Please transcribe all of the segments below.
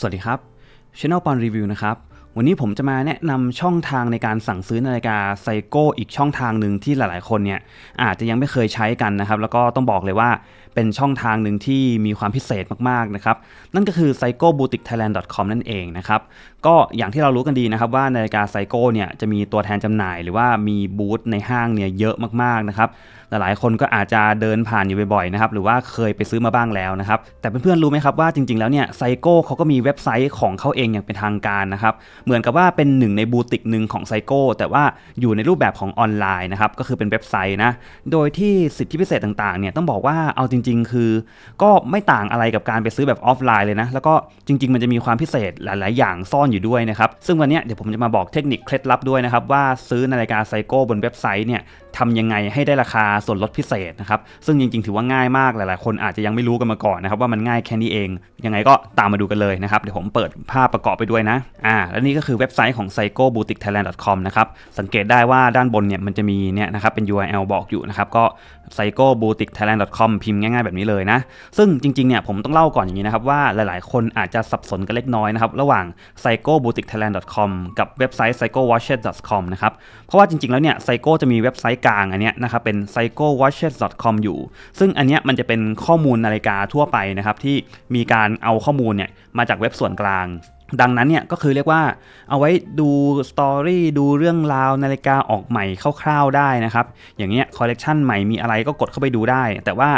สวัสดีครับ Channel ปอนรีวิวนะครับ วันนี้ผมจะมาแนะนำช่องทางในการสั่งซื้อนาฬิกาไซโก้อีกช่องทางหนึ่งที่หลายๆ คนเนี่ยอาจจะยังไม่เคยใช้กันนะครับ แล้วก็ต้องบอกเลยว่าเป็นช่องทางหนึ่งที่มีความพิเศษมากๆนะครับ นั่นก็คือ psychoboutique.thailand.com นั่นเองนะครับ ก็อย่างที่เรารู้กันดีนะครับว่านาฬิกาไซโก้เนี่ยจะมีตัวแทนจำหน่าย หรือว่ามีบูธในห้างเนี่ยเยอะมากๆนะครับหลายๆ คนก็อาจจะเดินผ่านอยู่บ่อยๆนะครับหรือว่าเคยไปซื้อมาบ้างแล้วนะครับแต่เพื่อนๆรู้ไหมครับว่าจริงๆแล้วเนี่ยไซโก้เขาก็มีเว็บไซต์ของเขาเองอย่างเป็นทางการนะครับเหมือนกับว่าเป็นหนึ่งในบูติกหนึ่งของไซโก้แต่ว่าอยู่ในรูปแบบของออนไลน์นะครับก็คือเป็นเว็บไซต์นะโดยที่สิทธิพิเศษต่างๆเนี่ยต้องบอกว่าเอาจริง ๆ คือ ก็ไม่ต่างอะไรกับการไปซื้อแบบออฟไลน์เลยนะแล้วก็จริง ๆ มันจะมีความพิเศษหลาย ๆ อย่างซ่อนอยู่ด้วยนะครับซึ่งวันนี้เดี๋ยวผมจะมาบอกเทคนิคเคล็ดลับด้วยนะครับว่าซื้อนาฬิกาไซโก้บนเว็บไซต์เนี่ยทำยังไงให้ได้ราคาส่วนลดพิเศษนะครับ ซึ่งจริงๆ ถือว่าง่ายมากหลายๆ คนอาจจะยังไม่รู้กันมาก่อนนะครับว่ามันง่ายแค่นี้เอง ยังไงก็ตามมาดูกันเลยนะครับ เดี๋ยวผมเปิดภาพประกอบไปด้วยนะ อ่า และนี่ก็คือเว็บไซต์ของ psychoboutique.thailand.com นะครับ สังเกตได้ว่าด้านบนเนี่ยมันจะมีเนี่ยนะครับเป็น URL บอกอยู่นะครับ ก็ psychoboutique.thailand.com พิมพ์ง่ายๆแบบนี้เลยนะ ซึ่งจริงๆเนี่ยผมต้องเล่าก่อนอย่างนี้นะครับว่าหลายๆ คนอาจจะสับสนกันเล็กน้อยนะครับ ระหว่าง psychoboutique.thailand.com กับเว็บไซต์ psychowatches.com นะครับ เพราะว่าจริงๆแล้วเนี่ย Psycho จะมีเว็บไซต์กลางอันเนี้ยนะครับเป็น psychowatches.com อยู่ ซึ่งอันเนี้ยมันจะเป็นข้อมูลนาฬิกาทั่วไปนะครับที่มีการเอาข้อมูลเนี่ยมาจากเว็บส่วนกลาง ดังนั้นเนี่ยก็คือเรียกว่าเอาไว้ดูสตอรี่ดูเรื่องราวนาฬิกาออกใหม่คร่าวๆได้นะครับ อย่างเงี้ยคอลเลกชันใหม่มีอะไรก็กดเข้าไปดูได้ แต่ว่า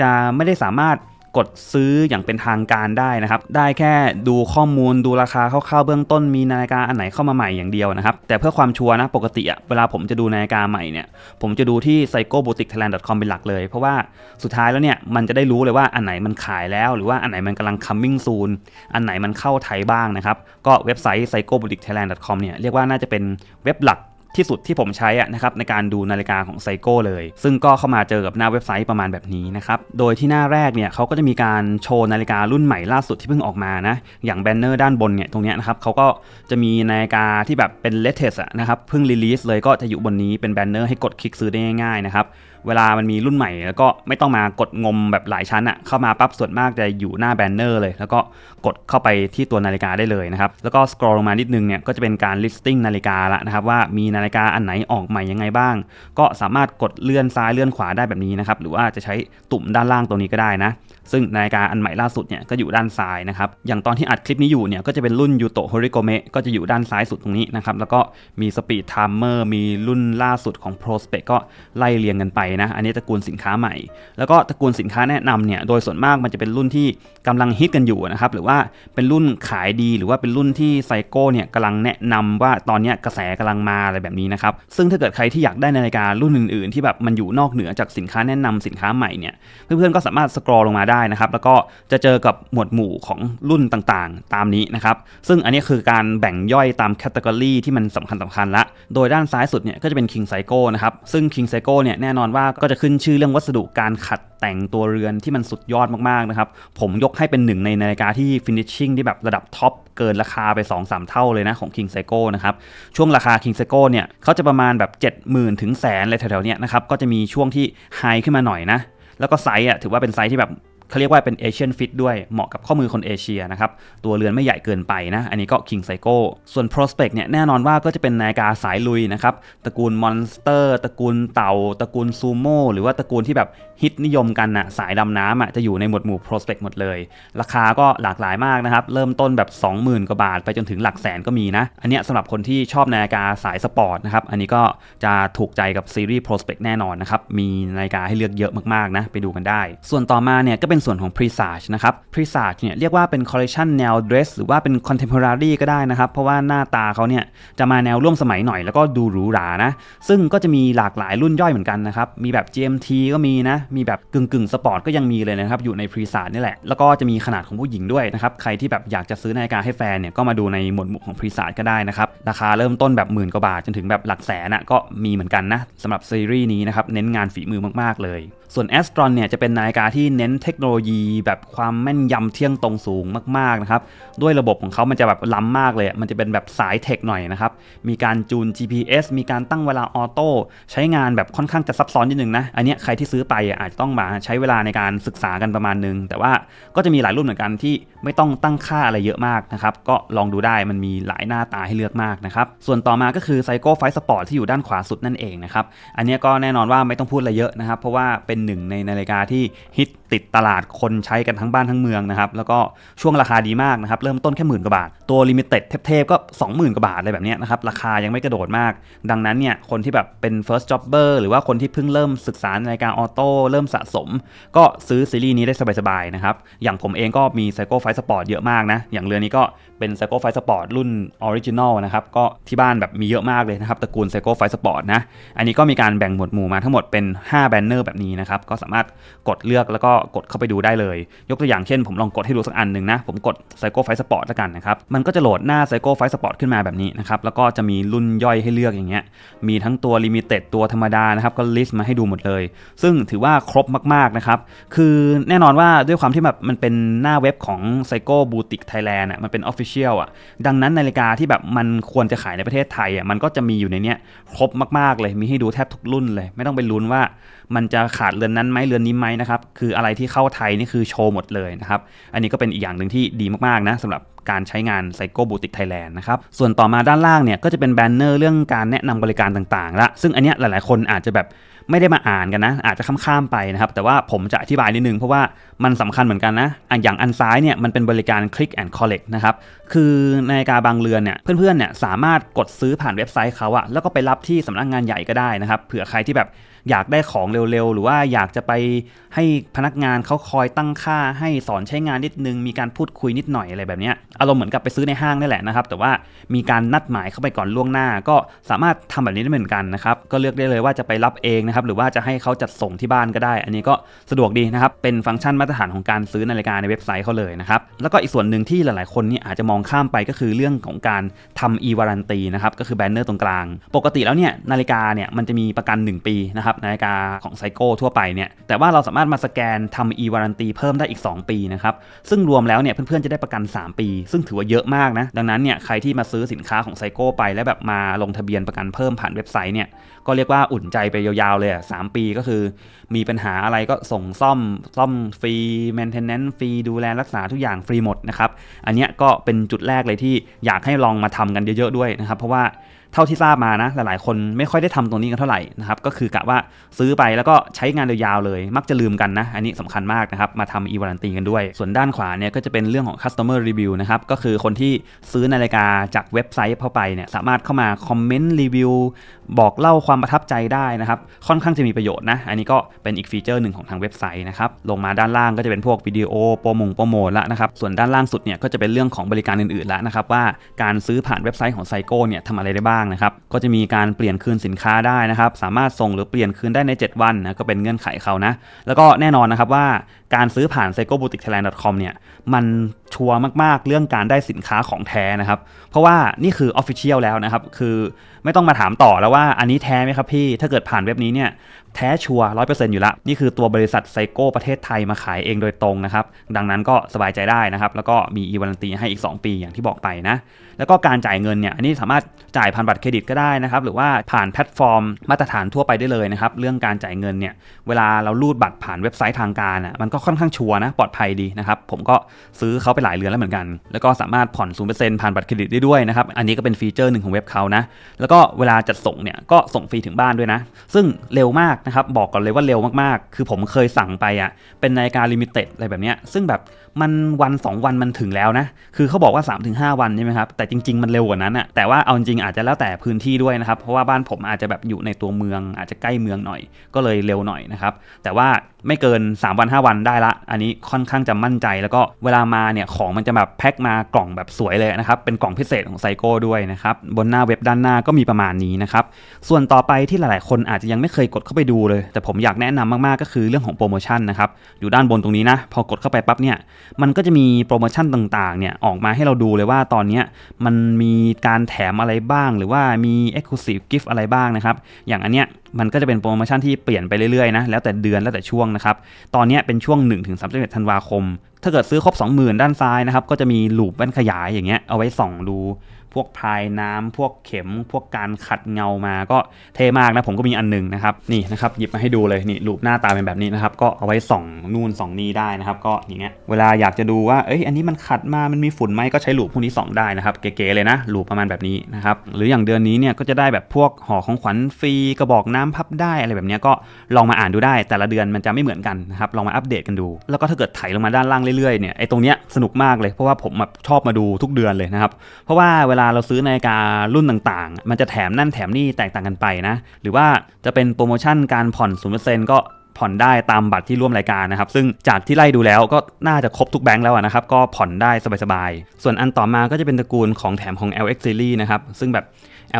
จะไม่ได้สามารถ กดซื้ออย่างเป็นทางการได้นะครับ ได้แค่ดูข้อมูลดูราคาคร่าวๆเบื้องต้นมีนาฬิกาอันไหนเข้ามาใหม่อย่างเดียวนะครับ แต่เพื่อความชัวร์นะปกติอะเวลาผมจะดูนาฬิกาใหม่เนี่ยผมจะดูที่ psychoboutique.thailand.com เป็นหลักเลย เพราะว่าสุดท้ายแล้วเนี่ยมันจะได้รู้เลยว่าอันไหนมันขายแล้ว หรือว่าอันไหนมันกำลัง coming soon อันไหนมันเข้าไทยบ้างนะครับก็เว็บไซต์ psychoboutique.thailand.com เนี่ยเรียกว่าน่าจะเป็นเว็บหลัก ที่สุดที่ผมใช้อะนะครับในการดูนาฬิกาของไซโก้เลย ซึ่งก็เข้ามาเจอกับหน้าเว็บไซต์ประมาณแบบนี้นะครับ โดยที่หน้าแรกเนี่ยเขาก็จะมีการโชว์นาฬิการุ่นใหม่ล่าสุดที่เพิ่งออกมานะ อย่างแบนเนอร์ด้านบนเนี่ยตรงนี้นะครับเขาก็จะมีนาฬิกาที่แบบเป็นเลเทสอะนะครับเพิ่งรีลีสเลยก็จะอยู่บนนี้เป็นแบนเนอร์ให้กดคลิกซื้อได้ง่ายๆนะครับ เวลามันมีรุ่นใหม่ แล้วก็ไม่ต้องมากดงมแบบหลายชั้นอะเข้ามาปั๊บส่วนมากจะอยู่หน้าแบนเนอร์เลย แล้วก็กดเข้าไปที่ตัวนาฬิกาได้เลยนะครับ แล้วก็สครอลลงมานิดนึงเนี่ยก็จะเป็นการ listing นาฬิกาละนะครับว่ามีนาฬิกาอันไหนออกใหม่ยังไงบ้าง ก็สามารถกดเลื่อนซ้ายเลื่อนขวาได้แบบนี้นะครับหรือว่าจะใช้ตุ่มด้านล่างตรงนี้ก็ได้นะซึ่งนาฬิกาอันใหม่ล่าสุดเนี่ยก็อยู่ด้านซ้ายนะครับ อย่างตอนที่อัดคลิปนี้อยู่เนี่ยก็จะเป็นรุ่นยูโตะโฮริโกเมะก็จะอยู่ด้านซ้ายสุดตรงนี้นะครับ แล้วก็มีสปีดไทม์เมอร์มีรุ่นล่าสุดของ Prospect ก็ไล่เรียงกันไปนะ อันนี้ตระกูลสินค้าใหม่ แล้วก็ตระกูลสินค้าแนะนำเนี่ยโดยส่วนมากมันจะเป็นรุ่นที่กำลังฮิตกันอยู่นะครับ หรือว่าเป็นรุ่นขายดีหรือว่าเป็นรุ่นที่ไซโก้เนี่ยกำลังแนะนำว่าตอนนี้กระแสกำลังมาอะไรแบบนี้นะครับ ซึ่งถ้าเกิดใครที่อยากได้นาฬิการุ่นอื่น ๆ ที่แบบมันอยู่นอกเหนือจากสินค้าแนะนำสินค้าใหม่เนี่ยเพื่อนๆก็สามารถสครอลลงมาได้นะครับ แล้วก็จะเจอกับหมวดหมู่ของรุ่นต่างๆ ตามนี้นะครับ ซึ่งอันนี้คือการแบ่งย่อยตามแคตตากรีที่มันสำคัญสำคัญละ โดยด้านซ้ายสุดเนี่ยก็จะเป็น King Psycho นะครับ ซึ่ง King Psycho เนี่ยแน่นอนว่าก็จะขึ้นชื่อเรื่องวัสดุการขัดแต่งตัวเรือนที่มันสุดยอดมากๆนะครับ ผมยกให้เป็นหนึ่งในนาฬิกาที่ finishing ที่แบบระดับท็อปเกินราคาไป 2-3 เท่าเลยนะของ King Psycho นะครับ ช่วงราคา King Psycho เนี่ยเขาจะประมาณแบบ 70,000 ถึงแสนอะไรแถวๆเนี้ยนะครับ ก็จะมีช่วงที่ไฮขึ้นมาหน่อยนะ แล้วก็ไซส์อะถือว่าเป็นไซส์ที่แบบ เขาเรียกว่าเป็นเอเชียนฟิตด้วยเหมาะกับข้อมือคนเอเชียนะครับ ตัวเรือนไม่ใหญ่เกินไปนะ อันนี้ก็ King Psycho ส่วน Prospect เนี่ยแน่นอนว่าก็จะเป็นนาฬิกาสายลุยนะครับตระกูล Monster ตระกูลเต่าตระกูลซูโม่หรือว่าตระกูลที่แบบฮิตนิยมกันนะสายดำน้ำอะจะอยู่ในหมวดหมู่ Prospect หมดเลย ราคาก็หลากหลายมากนะครับ เริ่มต้นแบบ 20,000 กว่าบาท ไปจนถึงหลักแสนก็มีนะ อันนี้สำหรับคนที่ชอบนาฬิกาสายสปอร์ตนะครับ อันนี้ก็จะถูกใจกับซีรีส์ Prospect แน่นอนนะครับ มีนาฬิกาให้เลือกเยอะมากๆนะ ไปดูกันได้ ส่วนต่อมาเนี่ยก็เป็นส่วนของ Presage นะครับ Presage เนี่ยเรียกว่าเป็นคอลเลคชันแนว dress หรือว่าเป็น contemporary ก็ได้นะครับ เพราะว่าหน้าตาเขาเนี่ยจะมาแนวร่วมสมัยหน่อยแล้วก็ดูหรูหรานะ ซึ่งก็จะมีหลากหลายรุ่นย่อยเหมือนกันนะครับ มีแบบ GMT ก็มีนะ มีแบบกึ่งกึ่งสปอร์ตก็ยังมีเลยนะครับ อยู่ใน Presage นี่แหละ แล้วก็จะมีขนาดของผู้หญิงด้วยนะครับ ใครที่แบบอยากจะซื้อนาฬิกาให้แฟนเนี่ยก็มาดูในหมวดหมู่ของ Presage ก็ได้นะครับ ราคาเริ่มต้นแบบหมื่นกว่าบาทจนถึงแบบหลักแสนะก็มีเหมือนกันนะสำหรับซีรีส์นี้นะครับเน้นงานฝีมือมากๆเลย ส่วน a s t r o n เนี่ยจะเป็นนาฬิกาที่เน้นเทคโนโลโลยีแบบความแม่นยำเที่ยงตรงสูงมากๆนะครับ ด้วยระบบของเขามันจะแบบล้ำมากเลย มันจะเป็นแบบสายเทคหน่อยนะครับ มีการจูน GPS มีการตั้งเวลาออโต้ใช้งานแบบค่อนข้างจะซับซ้อนนิดนึงนะ อันนี้ใครที่ซื้อไปอาจจะต้องมาใช้เวลาในการศึกษากันประมาณนึง แต่ว่าก็จะมีหลายรุ่นเหมือนกันที่ไม่ต้องตั้งค่าอะไรเยอะมากนะครับก็ลองดูได้มันมีหลายหน้าตาให้เลือกมากนะครับส่วนต่อมาก็คือ Psycho Fight Sport ที่อยู่ด้านขวาสุดนั่นเองนะครับอันนี้ก็แน่นอนว่าไม่ต้องพูดอะไรเยอะนะครับเพราะว่าเป็นหนึ่งในนาฬิกาที่ฮิตติดตลาดคนใช้กันทั้งบ้านทั้งเมืองนะครับ แล้วก็ช่วงราคาดีมากนะครับ เริ่มต้นแค่หมื่นกว่าบาท ตัวลิมิเต็ดเทพๆก็ 20,000 กว่าบาทอะไรแบบนี้นะครับ ราคายังไม่กระโดดมาก ดังนั้นเนี่ย คนที่แบบเป็น first jobber หรือว่าคนที่เพิ่งเริ่มศึกษานาฬิการออโต้เริ่มสะสม ก็ซื้อซีรีส์นี้ได้สบายๆนะครับ อย่างผมเองก็มี Psycho Fight Sport เยอะมากนะ อย่างเรือนี้ก็เป็น Psycho Fight Sport รุ่น Original นะครับก็ที่บ้านแบบมีเยอะมากเลยนะครับตระกูล Psycho Fight Sport นะอันนี้ก็มีการแบ่งหมวดหมู่มาทั้งหมดเป็น 5 แบนเนอร์แบบนี้นะครับก็สามารถกดเลือกแล้วก็กดเข้าไปไปดูได้เลย ยกตัวอย่างเช่นผมลองกดให้ดูสักอันหนึ่งนะ ผมกด Psycho Fight Sport แล้วกันนะครับ มันก็จะโหลดหน้า Psycho Fight Sport ขึ้นมาแบบนี้นะครับ แล้วก็จะมีรุ่นย่อยให้เลือกอย่างเงี้ย มีทั้งตัว Limited ตัวธรรมดานะครับ ก็ลิสต์มาให้ดูหมดเลย ซึ่งถือว่าครบมากๆนะครับ คือแน่นอนว่าด้วยความที่แบบมันเป็นหน้าเว็บของ Psycho Boutique Thailand อะ มันเป็น Official อะ ดังนั้นนาฬิกาที่แบบมันควรจะขายในประเทศไทยอะ มันก็จะมีอยู่ในเนี้ยครบมากๆเลย มีให้ดูแทบทุกรุ่นเลย ไม่ต้องไปลุ้นว่า มันจะขาดเรือนนั้นไหมเรือนนี้ไหมนะครับ คืออะไรที่เข้าไทยนี่คือโชว์หมดเลยนะครับ อันนี้ก็เป็นอีกอย่างหนึ่งที่ดีมากๆนะสำหรับการใช้งาน Psycho Boutique Thailand นะครับ ส่วนต่อมาด้านล่างเนี่ยก็จะเป็นแบนเนอร์เรื่องการแนะนำบริการต่างๆละซึ่งอันเนี้ยหลายๆคนอาจจะแบบไม่ได้มาอ่านกันนะ อาจจะข้ามๆไปนะครับ แต่ว่าผมจะอธิบายนิดนึงเพราะว่ามันสำคัญเหมือนกันนะอันอย่างอันซ้ายเนี่ยมันเป็นบริการ Click and Collect นะครับ คือในกาบางเรือนเนี่ยเพื่อนๆเนี่ยสามารถกดซื้อผ่านเว็บไซต์เขาอะแล้วก็ไปรับที่สำนักงานใหญ่ก็ได้นะครับเผื่อใครที่แบบ อยากได้ของเร็วๆ หรือว่าอยากจะไปให้พนักงานเขาคอยตั้งค่าให้สอนใช้งานนิดนึง มีการพูดคุยนิดหน่อยอะไรแบบนี้อารมณ์เหมือนกับไปซื้อในห้างนี่แหละนะครับ แต่ว่ามีการนัดหมายเข้าไปก่อนล่วงหน้า ก็สามารถทำแบบนี้ได้เหมือนกันนะครับก็เลือกได้เลยว่าจะไปรับเองนะครับหรือว่าจะให้เขาจัดส่งที่บ้านก็ได้ อันนี้ก็สะดวกดีนะครับเป็นฟังก์ชันมาตรฐานของการซื้อนาฬิกาในเว็บไซต์เขาเลยนะครับแล้วก็อีกส่วนหนึ่งที่หลายๆคนนี่อาจจะมองข้ามไปก็คือเรื่องของการทำ e-warranty นะครับก็คือแบนเนอร์ตรงกลาง ปกติแล้วเนี่ยนาฬิกาเนี่ยมันจะมีประกัน 1 ปีนะครับนาฬิกาของไซโก้ทั่วไปเนี่ยแต่ว่าเราสามารถมาสแกนทำ e-warranty เพิ่มได้อีก 2 ปีนะครับซึ่งรวมแล้วเนี่ยเพื่อนๆจะได้ประกัน 3 ปี ซึ่งถือว่าเยอะมากนะดังนั้นเนี่ยใครที่มาซื้อสินค้าของไซโก้ไป แล้วแบบมาลงทะเบียนประกันเพิ่มผ่านเว็บไซต์เนี่ยก็เรียกว่าอุ่นใจไปยาวๆเลยอะสามปีก็คือ มีปัญหาอะไรก็ส่งซ่อมซ่อมฟรี maintenance ฟรีดูแลรักษาทุกอย่างฟรีหมดนะครับอันเนี้ยก็เป็นจุดแรกเลยที่อยากให้ลองมาทำกันเยอะๆด้วยนะครับเพราะว่า เท่าที่ทราบมานะหลายๆ คนไม่ค่อยได้ทำตรงนี้กันเท่าไหร่นะครับก็คือกะว่าซื้อไปแล้วก็ใช้งานยาวๆเลย มักจะลืมกันนะ อันนี้สำคัญมากนะครับ มาทำ e-warranty กันด้วย ส่วนด้านขวาเนี่ยก็จะเป็นเรื่องของ customer review นะครับก็คือคนที่ซื้อนาฬิกาจากเว็บไซต์เข้าไปเนี่ยสามารถเข้ามาคอมเมนต์รีวิวบอกเล่าความประทับใจได้นะครับ ค่อนข้างจะมีประโยชน์นะ อันนี้ก็เป็นอีกฟีเจอร์หนึ่งของทางเว็บไซต์นะครับ ลงมาด้านล่างก็จะเป็นพวกวิดีโอโปรโมงโปรโมทละนะครับ ส่วนด้านล่างสุดเนี่ยก็จะเป็นเรื่องของบริการอื่นๆแล้วนะครับว่าการซื้อผ่านเว็บไซต์ของไซโก้เนี่ยทำอะไรได้บ้างนะครับ ก็จะมีการเปลี่ยนคืนสินค้าได้นะครับ สามารถส่งหรือเปลี่ยนคืนได้ใน 7 วันนะก็เป็นเงื่อนไขเขานะ แล้วก็แน่นอนนะครับว่าการซื้อผ่าน s e c o b o u t i q u e t h a i l a n d c o m เนี่ยมันชัวร์มากๆ เรื่องการได้สินค้าของแท้นะครับ เพราะว่านี่คือ Official แล้วนะครับ คือไม่ต้องมาถามต่อแล้วว่าอันนี้แท้ไหมครับพี่ถ้าเกิดผ่านเว็บนี้เนี่ย แท้ชัวร้อยเปอร์เซ็นต์อยู่ละนี่คือตัวบริษัทไซโก้ประเทศไทยมาขายเองโดยตรงนะครับดังนั้นก็สบายใจได้นะครับแล้วก็มีอีวารันตีให้อีก 2 ปีอย่างที่บอกไปนะแล้วก็การจ่ายเงินเนี่ยอันนี้สามารถจ่ายผ่านบัตรเครดิตก็ได้นะครับหรือว่าผ่านแพลตฟอร์มมาตรฐานทั่วไปได้เลยนะครับเรื่องการจ่ายเงินเนี่ยเวลาเรารูดบัตรผ่านเว็บไซต์ทางการอะมันก็ค่อนข้างชัวร์นะปลอดภัยดีนะครับผมก็ซื้อเขาไปหลายเรือนแล้วเหมือนกัน แล้วก็สามารถผ่อน0%ผ่านบัตรเครดิตได้ด้วยนะครับอันนี้ก็เป็นฟีเจอร์หนึ่งของเว็บเขานะแล้วก็เวลาจัดส่งเนี่ยก็ส่งฟรีถึงบ้านด้วยนะซึ่งเร็วมากนะครับบอกก่อนเลยว่าเร็วมากๆ คือผมเคยสั่งไปอะเป็นนาฬิกาลิมิเต็ดอะไรแบบเนี้ยซึ่งแบบมันวัน 2 วันมันถึงแล้วนะ คือเขาบอกว่า 3-5 วันใช่ไหมครับ แต่จริง ๆ มันเร็วกว่านั้นอะแต่ว่าเอาจริงอาจจะแล้วแต่พื้นที่ด้วยนะครับ เพราะว่าบ้านผมอาจจะแบบอยู่ในตัวเมืองอาจจะใกล้เมืองหน่อย ก็เลยเร็วหน่อยนะครับแต่ว่า ไม่เกิน 3 วัน 5 วันได้ละ อันนี้ค่อนข้างจะมั่นใจ แล้วก็เวลามาเนี่ยของมันจะแบบแพ็คมากล่องแบบสวยเลยนะครับ เป็นกล่องพิเศษของไซโก้ด้วยนะครับ บนหน้าเว็บด้านหน้าก็มีประมาณนี้นะครับ ส่วนต่อไปที่หลายๆ คนอาจจะยังไม่เคยกดเข้าไปดูเลย แต่ผมอยากแนะนำมากๆก็คือเรื่องของโปรโมชั่นนะครับ อยู่ด้านบนตรงนี้นะ พอกดเข้าไปปั๊บเนี่ย มันก็จะมีโปรโมชั่นต่างๆ เนี่ยออกมาให้เราดูเลยว่าตอนนี้มันมีการแถมอะไรบ้าง หรือว่ามี Exclusive Gift อะไรบ้างนะครับ อย่างอันเนี้ย มันก็จะเป็นโปรโมชั่นที่เปลี่ยนไปเรื่อยๆนะแล้วแต่เดือนแล้วแต่ช่วงนะครับตอนนี้เป็นช่วง 1-31ธันวาคม ถ้าเกิดซื้อครบ 20,000 ด้านซ้ายนะครับก็จะมีลูปแว่นขยายอย่างเงี้ยเอาไว้ส่องดู พวกพายน้ำพวกเข็ม พวกการขัดเงามาก็เท่มากนะผมก็มีอันหนึ่งนะครับนี่นะครับหยิบมาให้ดูเลยนี่รูปหน้าตาเป็นแบบนี้นะครับก็เอาไว้ส่องนู่นส่องนี่ได้นะครับ ก็อย่างเงี้ยเวลาอยากจะดูว่าเอ้ยอันนี้มันขัดมามันมีฝุ่นไหมก็ใช้ลูปพวกนี้ส่องได้นะครับเก๋ๆเลยนะลูปประมาณแบบนี้นะครับหรืออย่างเดือนนี้เนี่ยก็จะได้แบบพวกห่อของขวัญฟรีกระบอกน้ำพับได้อะไรแบบเนี้ยก็ลองมาอ่านดูได้ แต่ละเดือนมันจะไม่เหมือนกันนะครับลองมาอัปเดตกันดู แล้วก็ถ้าเกิดไถลงมาด้านล่างเรื่อยๆเนี่ยไอ้ตรงเนี้ยสนุกมากเลยเพราะว่าผมชอบมาดูทุกเดือนเลยนะครับเพราะว่าเวลาเราซื้อนาฬิการุ่นต่างๆ มันจะแถมนั่นแถมนี่แตกต่างกันไปนะ หรือว่าจะเป็นโปรโมชั่นการผ่อน 0%ก็ผ่อนได้ตามบัตรที่ร่วมรายการนะครับ ซึ่งจากที่ไล่ดูแล้วก็น่าจะครบทุกแบงค์แล้วนะครับ ก็ผ่อนได้สบายๆ ส่วนอันต่อมาก็จะเป็นตระกูลของแถมของ LX Series นะครับ ซึ่งแบบ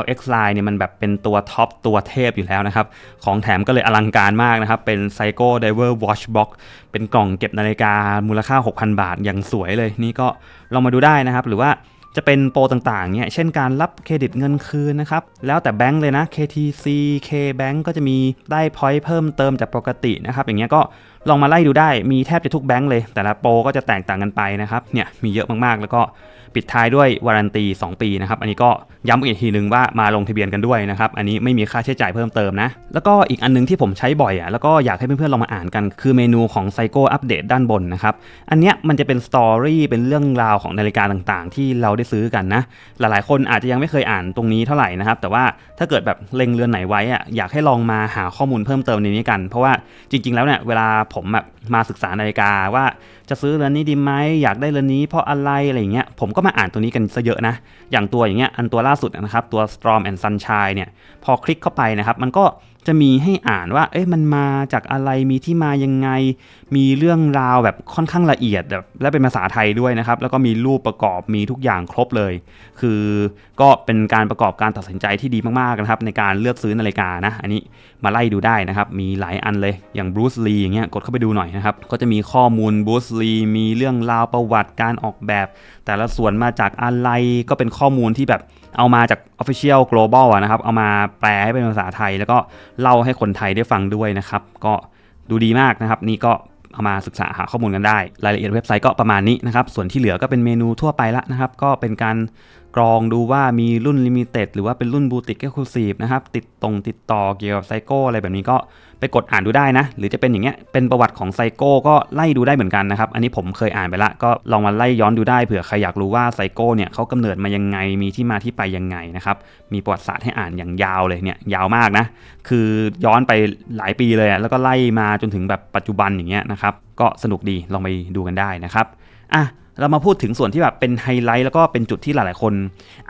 LX Line เนี่ยมันแบบเป็นตัวท็อปตัวเทพอยู่แล้วนะครับ ของแถมก็เลยอลังการมากนะครับ เป็น Psycho Diver Watch Box เป็นกล่องเก็บนาฬิกามูลค่า 6,000 บาทอย่างสวยเลย นี่ก็ลองมาดูได้นะครับ หรือว่า จะเป็นโปรต่างๆ เนี่ย เช่นการรับเครดิตเงินคืนนะครับ แล้วแต่แบงค์เลยนะ KTC KBank ก็จะมีได้พอยต์เพิ่มเติมจากปกตินะครับ อย่างเงี้ยก็ลองมาไล่ดูได้ มีแทบจะทุกแบงค์เลย แต่ละโปรก็จะแตกต่างกันไปนะครับ เนี่ย มีเยอะมากๆ แล้วก็ ปิดท้ายด้วยวารันตี 2 ปีนะครับ อันนี้ก็ย้ำอีกทีหนึ่งว่ามาลงทะเบียนกันด้วยนะครับ อันนี้ไม่มีค่าใช้จ่ายเพิ่มเติมนะ แล้วก็อีกอันนึงที่ผมใช้บ่อยอะ แล้วก็อยากให้เพื่อนๆลองมาอ่านกัน คือเมนูของไซโ o อัปเดตด้านบนนะครับ อันเนี้ยมันจะเป็นสตอรี่เป็นเรื่องราวของนาฬิกาต่างๆ ที่เราได้ซื้อกันนะ หลายๆ คนอาจจะยังไม่เคยอ่านตรงนี้เท่าไหร่นะครับ แต่ว่าถ้าเกิดแบบเล็งเรือนไหนไว้อะ อยากให้ลองมาหาข้อมูลเพิ่มเติมในนี้กัน เพราะว่าจริง ๆ แล้วเนี่ยเวลาผมแบบมาศึกษานาฬิกาว่าจะซื้อเรือนนี้ดีไหมอยากได้เรือนนี้เพราะอะไรอะไรอย่างเงี้ยผมก็มาอ่านตัวนี้กันซะเยอะนะ อย่างตัวอย่างเงี้ยอันตัวล่าสุดนะครับตัว Storm and Sunshine เนี่ยพอคลิกเข้าไปนะครับมันก็ จะมีให้อ่านว่า เอ๊ะมันมาจากอะไรมีที่มายังไง มีเรื่องราวแบบค่อนข้างละเอียดแบบและเป็นภาษาไทยด้วยนะครับ แล้วก็มีรูปประกอบมีทุกอย่างครบเลย คือก็เป็นการประกอบการตัดสินใจที่ดีมากๆนะครับ ในการเลือกซื้อนาฬิกานะ อันนี้มาไล่ดูได้นะครับ มีหลายอันเลยอย่างบรูซลีอย่างเงี้ยกดเข้าไปดูหน่อยนะครับ ก็จะมีข้อมูลบรูซลีมีเรื่องราวประวัติการออกแบบ แต่ละส่วนมาจากอะไรก็เป็นข้อมูลที่แบบ เอามาจาก Official Global อะนะครับ เอามาแปลให้เป็นภาษาไทย แล้วก็เล่าให้คนไทยได้ฟังด้วยนะครับ ก็ดูดีมากนะครับ นี่ก็เอามาศึกษาหาข้อมูลกันได้ รายละเอียดเว็บไซต์ก็ประมาณนี้นะครับ ส่วนที่เหลือก็เป็นเมนูทั่วไปละนะครับ ก็เป็นการ กรองดูว่ามีรุ่นลิมิเต็ดหรือว่าเป็นรุ่นบูติกเอ็กซ์คลูซีฟนะครับติดตรงติดต่อเกี่ยวกับไซโก้อะไรแบบนี้ก็ไปกดอ่านดูได้นะ หรือจะเป็นอย่างเงี้ยเป็นประวัติของไซโก้ก็ไล่ดูได้เหมือนกันนะครับ อันนี้ผมเคยอ่านไปละก็ลองมาไล่ย้อนดูได้เผื่อใครอยากรู้ว่าไซโก้เนี่ยเขากำเนิดมายังไงมีที่มาที่ไปยังไงนะครับมีประวัติศาสตร์ให้อ่านอย่างยาวเลยเนี่ยยาวมากนะคือย้อนไปหลายปีเลยแล้วก็ไล่มาจนถึงแบบปัจจุบันอย่างเงี้ยนะครับก็สนุกดีลองไปดูกันได้นะครับอะ เรามาพูดถึงส่วนที่แบบเป็นไฮไลท์แล้วก็เป็นจุดที่หลายๆคน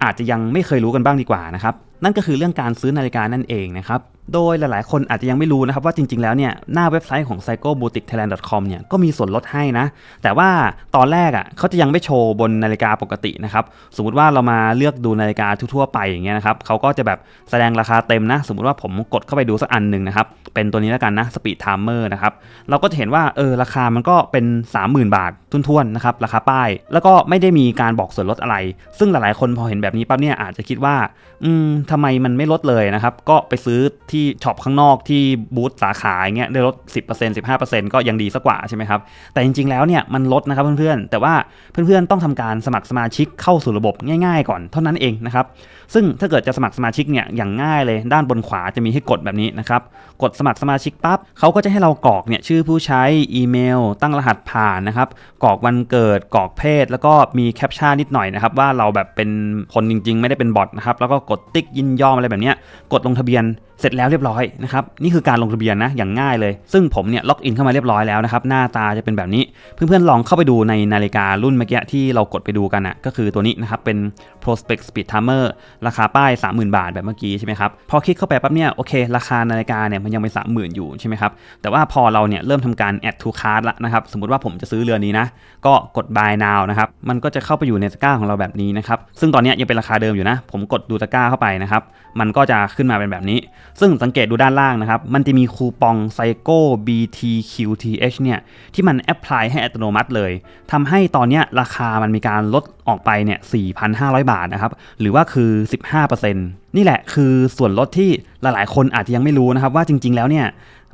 อาจจะยังไม่เคยรู้กันบ้างดีกว่านะครับ นั่นก็คือเรื่องการซื้อนาฬิกานั่นเองนะครับโดยหลายๆ คนอาจจะยังไม่รู้นะครับว่าจริง ๆ แล้วเนี่ยหน้าเว็บไซต์ของ psychoboutique.thailand.com เนี่ยก็มีส่วนลดให้นะ แต่ว่าตอนแรกอะเขาจะยังไม่โชว์บนนาฬิกาปกตินะครับสมมติว่าเรามาเลือกดูนาฬิกาทั่วๆไปอย่างเงี้ยนะครับเขาก็จะแบบแสดงราคาเต็มนะ สมมติว่าผมกดเข้าไปดูสักอันหนึ่งนะครับเป็นตัวนี้แล้วกันนะ Speed Timer นะครับเราก็จะเห็นว่าเออราคามันก็เป็น 30,000 บาททุนๆนะครับราคาป้าย แล้วก็ไม่ได้มีการบอกส่วนลดอะไร ซึ่งหลายๆ คนพอเห็นแบบนี้ปั๊บเนี่ยอาจจะคิดว่าอืมทำไมมันไม่ลดเลยนะครับก็ไปซื้อทช็อปข้างนอกที่บูธสาขาอย่างเงี้ยได้ลด 10% 15%ก็ยังดีสักกว่าใช่ไหมครับ แต่จริงๆแล้วเนี่ยมันลดนะครับเพื่อนๆ แต่ว่าเพื่อนๆต้องทำการสมัครสมาชิกเข้าสู่ระบบง่ายๆ ก่อนเท่านั้นเองนะครับ ซึ่งถ้าเกิดจะสมัครสมาชิกเนี่ยอย่างง่ายเลยด้านบนขวาจะมีให้กดแบบนี้นะครับ กดสมัครสมาชิกปั๊บเขาก็จะให้เรากรอกเนี่ยชื่อผู้ใช้อีเมล ตั้งรหัสผ่านนะครับกรอกวันเกิดกรอกเพศ แล้วก็มีแคปชั่นนิดหน่อยนะครับว่าเราแบบเป็นคนจริง ๆ ไม่ได้เป็นบอทนะครับแล้วก็กดติ๊กยินยอมอะไรแบบนี้กดลงทะเบียนเสร็จแล้วเรียบร้อยนะครับนี่คือการลงทะเบียนนะอย่างง่ายเลย ซึ่งผมเนี่ยล็อกอินเข้ามาเรียบร้อยแล้วนะครับหน้าตาจะเป็นแบบนี้ เพื่อนๆลองเข้าไปดูในนาฬิการุ่นเมื่อกี้ที่เรากดไปดูกันนะก็คือตัวนี้นะครับเป็น Prospect Speed Timer ราคาป้าย 30,000 บาทแบบเมื่อกี้ใช่ไหมครับ พอคลิกเข้าไปปั๊บเนี่ยโอเค ราคานาฬิกาเนี่ยมันยังเป็น30,000 อยู่ใช่ไหมครับ แต่ว่าพอเราเนี่ยเริ่มทำการ add to cart ละนะครับ สมมติว่าผมจะซื้อเรือนนี้นะ ก็กด buy now นะครับ มันก็จะเข้าไปอยู่ในตะกร้าของเราแบบนี้นะครับ ซึ่งตอนนี้ยังเป็นราคาเดิมอยู่นะ ผมกดดูตะกร้าเข้าไปนะครับ มันก็จะขึ้นมาเป็นแบบนี้ ซึ่งสังเกตดูด้านล่างนะครับ มันจะมีคูปองไซโก้ BTQTH เนี่ยที่มันแอพพลายให้อัตโนมัติเลยทำให้ตอนนี้ราคามันมีการลด ออกไปเนี่ย 4,500 บาทนะครับ หรือว่าคือ 15%นี่แหละคือส่วนลดที่หลายๆ คนอาจจะยังไม่รู้นะครับ ว่าจริง ๆ แล้วเนี่ย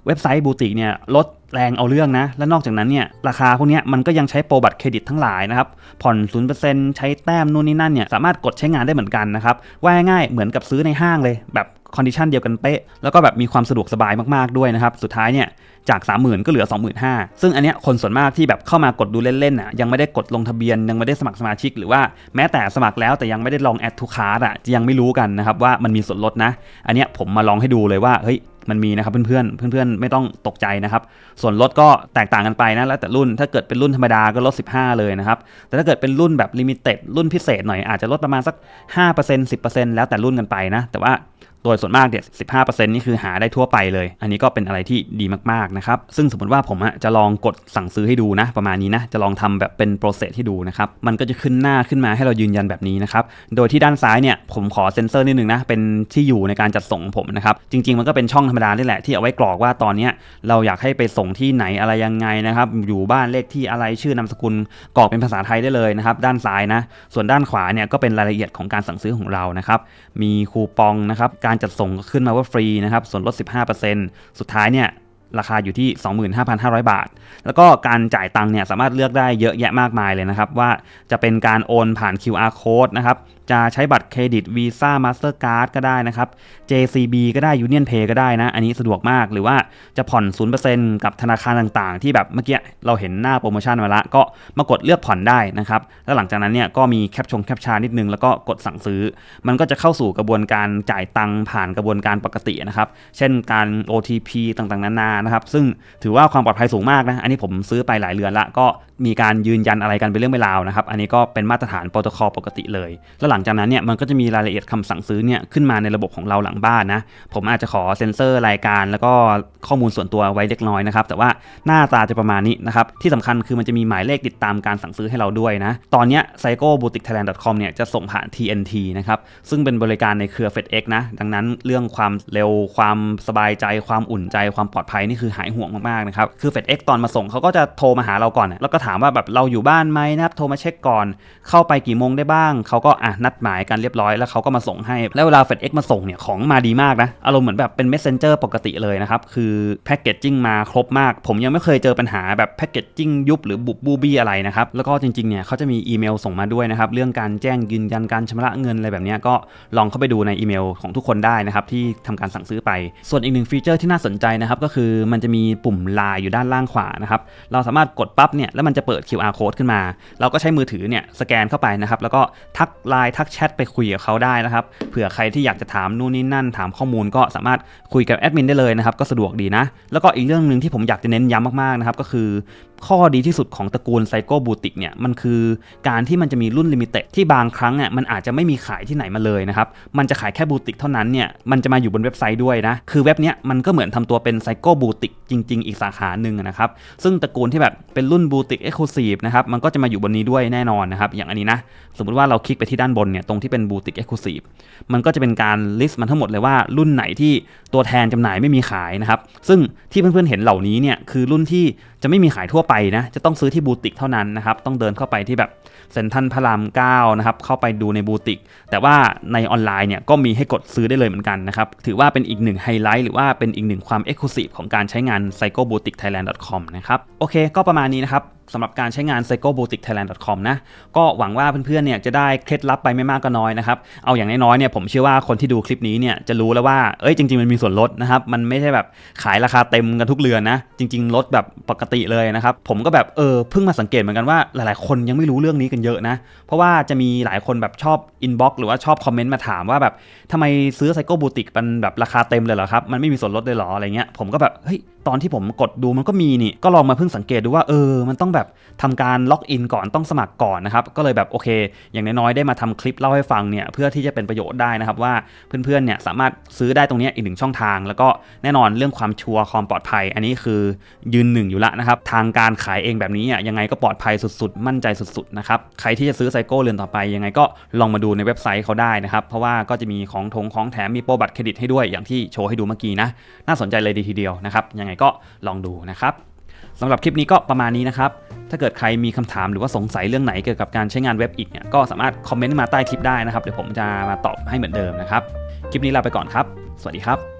เว็บไซต์บูติกเนี่ยลดแรงเอาเรื่องนะ และนอกจากนั้นเนี่ยราคาพวกนี้มันก็ยังใช้โปรบัตรเครดิตทั้งหลายนะครับ ผ่อน 0%ใช้แต้มนู่นนี่นั่นเนี่ยสามารถกดใช้งานได้เหมือนกันนะครับ ว่าง่ายๆเหมือนกับซื้อในห้างเลย แบบ คอนดิชันเดียวกันเป๊ะ แล้วก็แบบมีความสะดวกสบายมากๆด้วยนะครับ สุดท้ายเนี่ยจาก 30,000 ก็เหลือ 25,000 ซึ่งอันเนี้ยคนส่วนมากที่แบบเข้ามากดดูเล่นๆน่ะยังไม่ได้กดลงทะเบียนยังไม่ได้สมัครสมาชิก หรือว่าแม้แต่สมัครแล้วแต่ยังไม่ได้ลองแอดทูคาร์ดอะยังไม่รู้กันนะครับว่ามันมีส่วนลดนะ อันเนี้ยผมมาลองให้ดูเลยว่าเฮ้ยมันมีนะครับเพื่อนๆ เพื่อนๆ ไม่ต้องตกใจนะครับ ส่วนลดก็แตกต่างกันไปนะแล้วแต่รุ่น ถ้าเกิดเป็นรุ่นธรรมดาก็ลด 15 เลยนะครับ แต่ถ้าเกิดเป็นรุ่นแบบลิมิเต็ดรุ่นพิเศษหน่อยอาจจะลดประมาณสัก 5% 10%แล้วแต่รุ่นกันไปนะ แต่ว่า โดยส่วนมากเนี่ย15%นี่คือหาได้ทั่วไปเลย อันนี้ก็เป็นอะไรที่ดีมากๆนะครับ ซึ่งสมมติว่าผมอะจะลองกดสั่งซื้อให้ดูนะ ประมาณนี้นะ จะลองทำแบบเป็นโปรเซสให้ดูนะครับ มันก็จะขึ้นหน้าขึ้นมาให้เรายืนยันแบบนี้นะครับ โดยที่ด้านซ้ายเนี่ยผมขอเซ็นเซอร์นิดนึงนะ เป็นที่อยู่ในการจัดส่งผมนะครับ จริง ๆ มันก็เป็นช่องธรรมดานี่แหละที่เอาไว้กรอกว่าตอนเนี้ยเราอยากให้ไปส่งที่ไหนอะไรยังไงนะครับ อยู่บ้านเลขที่อะไรชื่อนามสกุลกรอกเป็นภาษาไทยได้เลยนะครับ ด้านซ้ายนะ ส่วนด้านขวาเนี่ยก็เป็นรายละเอียดของการสั่งซื้อของเรานะครับ มีคูปองนะครับกการจัดส่งก็ขึ้นมาว่าฟรีนะครับ ส่วนลด 15%สุดท้ายเนี่ย ราคาอยู่ที่ 25,500 บาท แล้วก็การจ่ายตังค์เนี่ยสามารถเลือกได้เยอะแยะมากมายเลยนะครับ ว่าจะเป็นการโอนผ่าน QR code นะครับ จะใช้บัตรเครดิต Visa Mastercard ก็ได้นะครับ JCB ก็ได้ Union Pay ก็ได้นะ อันนี้สะดวกมากหรือว่าจะผ่อน 0%กับธนาคารต่างๆ ที่แบบเมื่อกี้เราเห็นหน้าโปรโมชั่นมาละก็มากดเลือกผ่อนได้นะครับแล้วหลังจากนั้นเนี่ยก็มีแคปชงแคปชานิดนึงแล้วก็กดสั่งซื้อ มันก็จะเข้าสู่กระบวนการจ่ายตังค์ผ่านกระบวนการปกตินะครับเช่นการ OTP ต่างๆนานานะครับ ซึ่งถือว่าความปลอดภัยสูงมากนะ อันนี้ผมซื้อไปหลายเรือนละ ก็มีการยืนยันอะไรกันเป็นเรื่องเป็นราวนะครับ อันนี้ก็เป็นมาตรฐานโปรโตคอลปกติเลย แล้วหลังจากนั้นเนี่ยมันก็จะมีรายละเอียดคำสั่งซื้อเนี่ยขึ้นมาในระบบของเราหลังบ้านนะ ผมอาจจะขอเซ็นเซอร์รายการ แล้วก็ข้อมูลส่วนตัวไว้เล็กน้อยนะครับ แต่ว่าหน้าตาจะประมาณนี้นะครับ ที่สำคัญคือมันจะมีหมายเลขติดตามการสั่งซื้อให้เราด้วยนะ ตอนนี้ย psychoboutique.thailand.com เนี่ยจะส่งผ่าน TNT นะครับ ซึ่งเป็นบริการในเครือ FedEx นะ ดังนั้นเรื่องความเร็ว ความสบายใจ ความอุ่นใจ ความปลอดภัยนี่คือหายห่วงมากๆนะครับ คือ FedEx ตอนมาส่งเขาก็จะโทรมาหาเราก่อน แล้วก็ถามว่าแบบเราอยู่บ้านไหมนะครับ โทรมาเช็คก่อน เข้าไปกี่โมงได้บ้าง เขาก็อะนัดหมายกันเรียบร้อย แล้วเขาก็มาส่งให้ แล้วเวลา FedEx มาส่งเนี่ยของมาดีมากนะ อารมณ์เหมือนแบบเป็น messenger ปกติเลยนะครับ คือแพ็กเกจจิ้งมาครบมาก ผมยังไม่เคยเจอปัญหาแบบแพ็กเกจจิ้งยุบหรือบุบบูบี้อะไรนะครับ แล้วก็จริงๆ เนี่ยเขาจะมีอีเมลส่งมาด้วยนะครับ เรื่องการแจ้งยืนยันการชำระเงินอะไรแบบนี้ก็ลองเข้าไปดูในอีเมลของทุกคนได้นะครับที่ทำการสั่งซื้อไป ส่วนอีกหนึ่งฟีเจอร์ที่น่าสนใจนะครับก็คือมันจะมีปุ่มไลน์อยู่ด้านล่างขวานะครับ เราสามารถกดปั๊บเนี่ยแล้วมันจะเปิด QR code ขึ้นมา เราก็ใช้มือถือเนี่ยสแกนเข้าไปนะครับ แล้วก็ทักไลน์ทักแชทไปคุยกับเขาได้นะครับ เผื่อใครที่อยากจะถามนู่นนี่นั่น ถามข้อมูลก็สามารถคุยกับแอดมินได้เลยนะครับ ก็สะดวกดีนะ แล้วก็อีกเรื่องหนึ่งที่ผมอยากจะเน้นย้ำมากๆนะครับ ก็คือ ข้อดีที่สุดของตระกูลไซโกบูติกเนี่ยมันคือการที่มันจะมีรุ่นลิมิเต็ดที่บางครั้งอะมันอาจจะไม่มีขายที่ไหนมาเลยนะครับ มันจะขายแค่บูติกเท่านั้นเนี่ยมันจะมาอยู่บนเว็บไซต์ด้วยนะ คือเว็บเนี้ยมันก็เหมือนทำตัวเป็นไซโกบูติกจริง ๆ อีกสาขาหนึ่งนะครับ ซึ่งตระกูลที่แบบเป็นรุ่นบูติกเอ็กซ์คลูซีฟนะครับมันก็จะมาอยู่บนนี้ด้วยแน่นอนนะครับอย่างอันนี้นะสมมติว่าเราคลิกไปที่ด้านบนเนี่ยตรงที่เป็นบูติกเอ็กซ์คลูซีฟมันก็จะเป็นการลิสต์มันทั้งหมดเลยว่ารุ่นไหนที่ตัวแทนจำหน่ายไม่มีขายนะครับซึ่งที่เพื่อนๆเห็นเหล่านี้เนี่ยคือรุ่นที่จะไม่มีขายทั่วไปนะจะต้องซื้อที่บูติกเท่านั้นนะครับต้องเดินเข้าไปที่แบบเซ็นทรัลพระราม9นะครับเข้าไปดูในบูติก แต่ว่าในออนไลน์เนี่ยก็มีให้กดซื้อได้เลยเหมือนกันนะครับถือว่าเป็นอีกหนึ่งไฮไลท์หรือว่าเป็นอีกหนึ่งความเอ็กซ์คลูซีฟของการใช้งาน psychoboutique.thailand.com นะครับโอเค ก็ประมาณนี้นะครับ สำหรับการใช้งาน psychoboutique.thailand.com นะ ก็หวังว่าเพื่อนๆเนี่ยจะได้เคล็ดลับไปไม่มากก็น้อยนะครับ เอาอย่างน้อยๆเนี่ยผมเชื่อว่าคนที่ดูคลิปนี้เนี่ยจะรู้แล้วว่า เอ้ยจริงๆมันมีส่วนลดนะครับ มันไม่ใช่แบบขายราคาเต็มกันทุกเรือนนะ จริง ๆ ลดแบบปกติเลยนะครับ ผมก็แบบเออเพิ่งมาสังเกตเหมือนกันว่าหลายๆ คนยังไม่รู้เรื่องนี้กันเยอะนะ เพราะว่าจะมีหลายคนแบบชอบอินบ็อกหรือว่าชอบคอมเมนต์มาถามว่าแบบทำไมซื้อไซโกบูติกมันแบบราคาเต็มเลยเหรอครับ มันไม่มีส่วนลดเลยเหรออะไรเงี้ย ผมก็แบบเฮ้ยตอนที่ผมกดดูมันก็มีนี่ก็ลองมาเพิ่งสังเกตดูว่าเออ มันต้องแบบทำการล็อกอินก่อนต้องสมัครก่อนนะครับ ก็เลยแบบโอเค อย่างน้อยๆได้มาทำคลิปเล่าให้ฟังเนี่ยเพื่อที่จะเป็นประโยชน์ได้นะครับว่าเพื่อนๆเนี่ยสามารถซื้อได้ตรงนี้อีกหนึ่งช่องทาง แล้วก็แน่นอนเรื่องความชัวร์ความปลอดภัย อันนี้คือยืนหนึ่งอยู่ละนะครับทางการขายเองแบบนี้อะยังไงก็ปลอดภัยสุดๆ มั่นใจสุดๆนะครับใครที่จะซื้อไซโก้เรือนต่อไป ยังไงก็ลองมาดูในเว็บไซต์เขาได้นะครับเพราะว่าก็จะมีของทงของแถมมีโปรบัตรเครดิตให้ด้วยอย่างที่โชว์ให้ดูเมื่อกี้นะน่าสนใจเลยดีทีเดียวนะครับยังไงก็ลองดูนะครับสำหรับคลิปนี้ก็ประมาณนี้นะครับ ถ้าเกิดใครมีคำถามหรือว่าสงสัยเรื่องไหนเกี่ยวกับการใช้งานเว็บอีกเนี่ยก็สามารถคอมเมนต์มาใต้คลิปได้นะครับ เดี๋ยวผมจะมาตอบให้เหมือนเดิมนะครับ คลิปนี้ลาไปก่อนครับ สวัสดีครับ